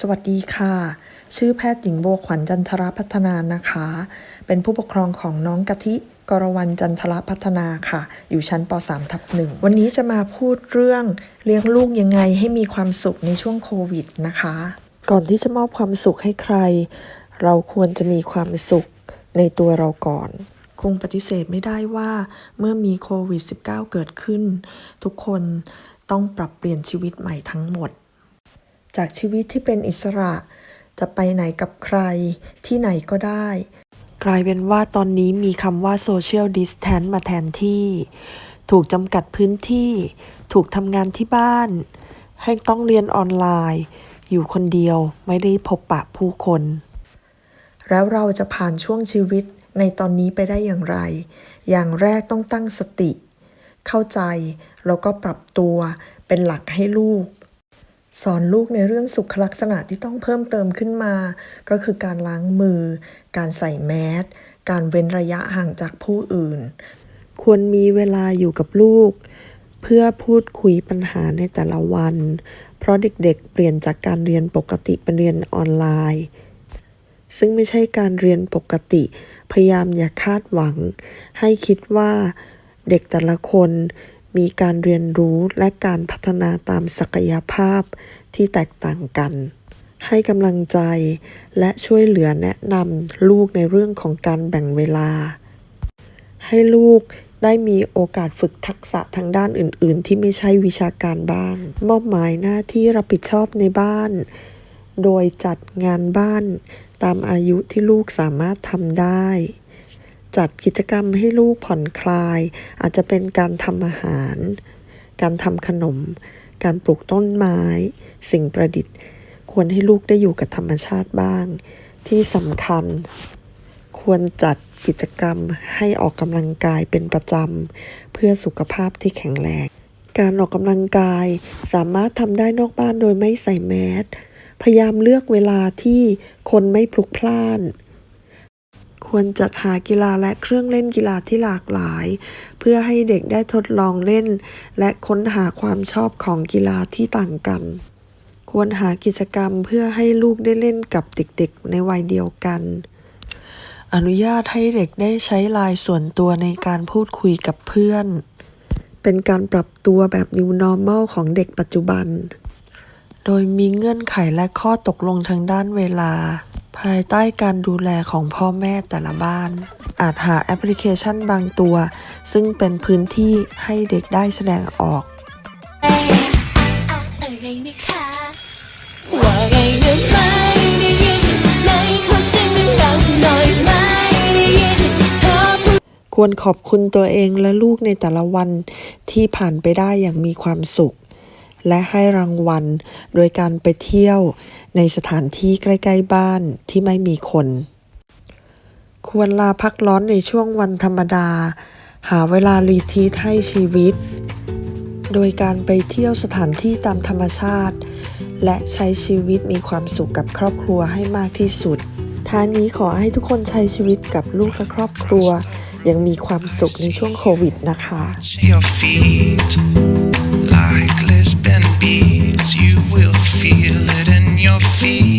สวัสดีค่ะ ชื่อแพทย์หญิงโบวขวัญจันทรพัฒนานะคะ เป็นผู้ปกครองของน้องกะทิกรวรรณจันทรพัฒนาค่ะ อยู่ชั้นป .3 ทับหนึ่งวันนี้จะมาพูดเรื่องเลี้ยงลูกยังไงให้มีความสุขในช่วงโควิดนะคะ ก่อนที่จะมอบความสุขให้ใคร เราควรจะมีความสุขในตัวเราก่อน คงปฏิเสธไม่ได้ว่าเมื่อมีโควิด -19 เกิดขึ้น ทุกคนต้องปรับเปลี่ยนชีวิตใหม่ทั้งหมด จากชีวิตที่เป็นอิสระ จะไปไหนกับใคร ที่ไหนก็ได้ กลายเป็นว่าตอนนี้มีคำว่า social distance มาแทนที่ ถูกจำกัดพื้นที่ ถูกทำงานที่บ้าน ให้ต้องเรียนออนไลน์ อยู่คนเดียวไม่ได้พบปะผู้คน แล้วเราจะผ่านช่วงชีวิตในตอนนี้ไปได้อย่างไร อย่างแรกต้องตั้งสติ เข้าใจ แล้วก็ปรับตัวเป็นหลักให้ลูก สอนลูกในเรื่องสุขลักษณะที่ต้องเพิ่มเติมขึ้นมา ก็คือการล้างมือ การใส่แมส การเว้นระยะห่างจากผู้อื่น ควรมีเวลาอยู่กับลูก เพื่อพูดคุยปัญหาในแต่ละวัน เพราะเด็กๆ เปลี่ยนจากการเรียนปกติเป็นเรียนออนไลน์ ซึ่งไม่ใช่การเรียนปกติ พยายามอย่าคาดหวัง ให้คิดว่าเด็กแต่ละคน มีการเรียนรู้และการพัฒนาตามศักยภาพที่แตกต่างกัน ให้กำลังใจและช่วยเหลือแนะนำลูกในเรื่องของการแบ่งเวลา ให้ลูกได้มีโอกาสฝึกทักษะทางด้านอื่น ๆ ที่ไม่ใช่วิชาการบ้าง มอบหมายหน้าที่รับผิดชอบในบ้าน โดยจัดงานบ้านตามอายุที่ลูกสามารถทำได้ จัดกิจกรรมให้ลูกผ่อนคลาย อาจจะเป็นการทำอาหาร การทำขนม การปลูกต้นไม้ สิ่งประดิษฐ์ ควรให้ลูกได้อยู่กับธรรมชาติบ้าง ที่สำคัญ ควรจัดกิจกรรมให้ออกกำลังกายเป็นประจำ เพื่อสุขภาพที่แข็งแรง การออกกำลังกายสามารถทำได้นอกบ้านโดยไม่ใส่แมสพยายามเลือกเวลาที่คนไม่พลุกพล่าน ควรจัดหากีฬาและเครื่องเล่นกีฬาที่หลากหลาย เพื่อให้เด็กได้ทดลองเล่น และค้นหาความชอบของกีฬาที่ต่างกัน ควรหากิจกรรมเพื่อให้ลูกได้เล่นกับเด็กๆ ในวัยเดียวกัน อนุญาตให้เด็กได้ใช้ลายส่วนตัวในการพูดคุยกับเพื่อน เป็นการปรับตัวแบบ New Normal ของเด็กปัจจุบัน โดยมีเงื่อนไขและข้อตกลงทางด้านเวลา ภายใต้การดูแลของพ่อแม่แต่ละบ้าน อาจหาแอปพลิเคชันบางตัว ซึ่งเป็นพื้นที่ให้เด็กได้แสดงออกควรขอบคุณตัวเองและลูกในแต่ละวันที่ผ่านไปได้อย่างมีความสุข และให้รางวัล โดยการไปเที่ยวในสถานที่ใกล้ ๆ บ้านที่ไม่มีคน ควรลาพักร้อนในช่วงวันธรรมดา หาเวลารีทีทให้ชีวิต โดยการไปเที่ยวสถานที่ตามธรรมชาติ และใช้ชีวิตมีความสุขกับครอบครัวให้มากที่สุดท้ายนี้ขอให้ทุกคนใช้ชีวิตกับลูกและครอบครัว ยังมีความสุขในช่วงโควิดนะคะ Like Lisbon beats, you will feel it in your feet.